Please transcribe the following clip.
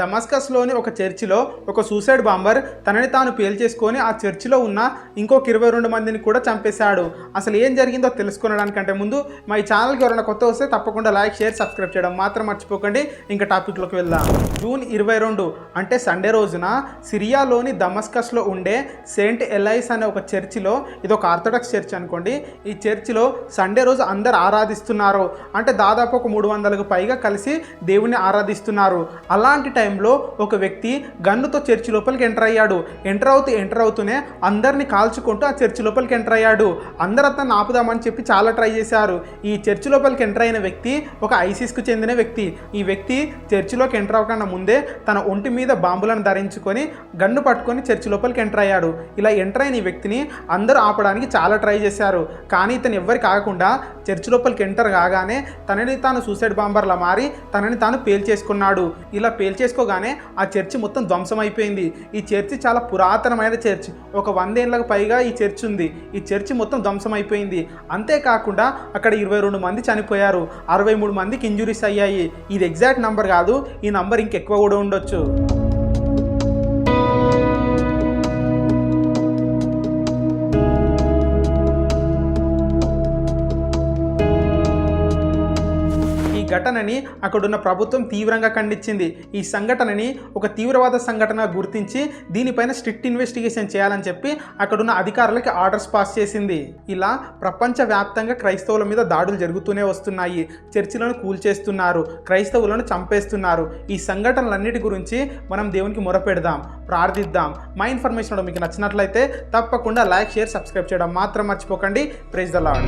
దమస్కస్లోని ఒక చర్చిలో ఒక సూసైడ్ బాంబర్ తనని తాను పేల్చేసుకొని ఆ చర్చిలో ఉన్న ఇంకొక ఇరవై రెండు మందిని కూడా చంపేశాడు. అసలు ఏం జరిగిందో తెలుసుకునడానికంటే ముందు మా ఈ ఛానల్కి ఎవరైనా కొత్త వస్తే తప్పకుండా లైక్ షేర్ సబ్స్క్రైబ్ చేయడం మాత్రం మర్చిపోకండి. ఇంకా టాపిక్లోకి వెళ్దాం. జూన్ ఇరవై రెండు అంటే సండే రోజున సిరియాలోని దమస్కస్లో ఉండే సెయింట్ ఎలైస్ అనే ఒక చర్చిలో ఇది ఒక ఆర్థడాక్స్ చర్చ్ అనుకోండి ఈ చర్చిలో సండే రోజు అందరు ఆరాధిస్తున్నారు. అంటే దాదాపు ఒక మూడు వందలకు పైగా కలిసి దేవుణ్ణి ఆరాధిస్తున్నారు. అలాంటి టైం టైంలో ఒక వ్యక్తి గన్నుతో చర్చి లోపలికి ఎంటర్ అయ్యాడు. ఎంటర్ అవుతూ ఎంటర్ అవుతూనే అందరిని కాల్చుకుంటూ ఆ చర్చి లోపలికి ఎంటర్ అయ్యాడు. అందరూ అతను ఆపుదామని చెప్పి చాలా ట్రై చేశారు. ఈ చర్చి లోపలికి ఎంటర్ అయిన వ్యక్తి ఒక ఐసిస్కు చెందిన వ్యక్తి. ఈ వ్యక్తి చర్చిలోకి ఎంటర్ అవ్వకుండా ముందే తన ఒంటి మీద బాంబులను ధరించుకొని గన్ను పట్టుకొని చర్చి లోపలికి ఎంటర్ అయ్యాడు. ఇలా ఎంటర్ అయిన ఈ వ్యక్తిని అందరూ ఆపడానికి చాలా ట్రై చేశారు. కానీ ఇతను ఎవ్వరికి కాకుండా చర్చి లోపలికి ఎంటర్ కాగానే తనని తాను సూసైడ్ బాంబర్లా మారి తనని తాను పేల్చేసుకున్నాడు ఇలా పేల్చేసుకోగానే ఆ చర్చి మొత్తం ధ్వంసం అయిపోయింది. ఈ చర్చి చాలా పురాతనమైన చర్చ్. ఒక వందేళ్ళకు పైగా ఈ చర్చ్ ఉంది. ఈ చర్చి మొత్తం ధ్వంసం అయిపోయింది. అంతేకాకుండా అక్కడ ఇరవై రెండు మంది చనిపోయారు. అరవై మూడు మందికి ఇంజురీస్ అయ్యాయి. ఇది ఎగ్జాక్ట్ నంబర్ కాదు. ఈ నంబర్ ఇంకెక్కువ కూడా ఉండొచ్చు. ఘటనని అక్కడున్న ప్రభుత్వం తీవ్రంగా ఖండించింది. ఈ సంఘటనని ఒక తీవ్రవాద సంఘటన గుర్తించి దీనిపైన స్ట్రిక్ట్ ఇన్వెస్టిగేషన్ చేయాలని చెప్పి అక్కడున్న అధికారులకి ఆర్డర్స్ పాస్ చేసింది. ఇలా ప్రపంచవ్యాప్తంగా క్రైస్తవుల మీద దాడులు జరుగుతూనే వస్తున్నాయి. చర్చిలను కూల్చేస్తున్నారు క్రైస్తవులను చంపేస్తున్నారు. ఈ సంఘటనలన్నిటి గురించి మనం దేవునికి మొరపెడదాం ప్రార్థిద్దాం. మా ఇన్ఫర్మేషన్ మీకు నచ్చినట్లయితే తప్పకుండా లైక్ షేర్ సబ్స్క్రైబ్ చేయడం మాత్రం మర్చిపోకండి. Praise the lord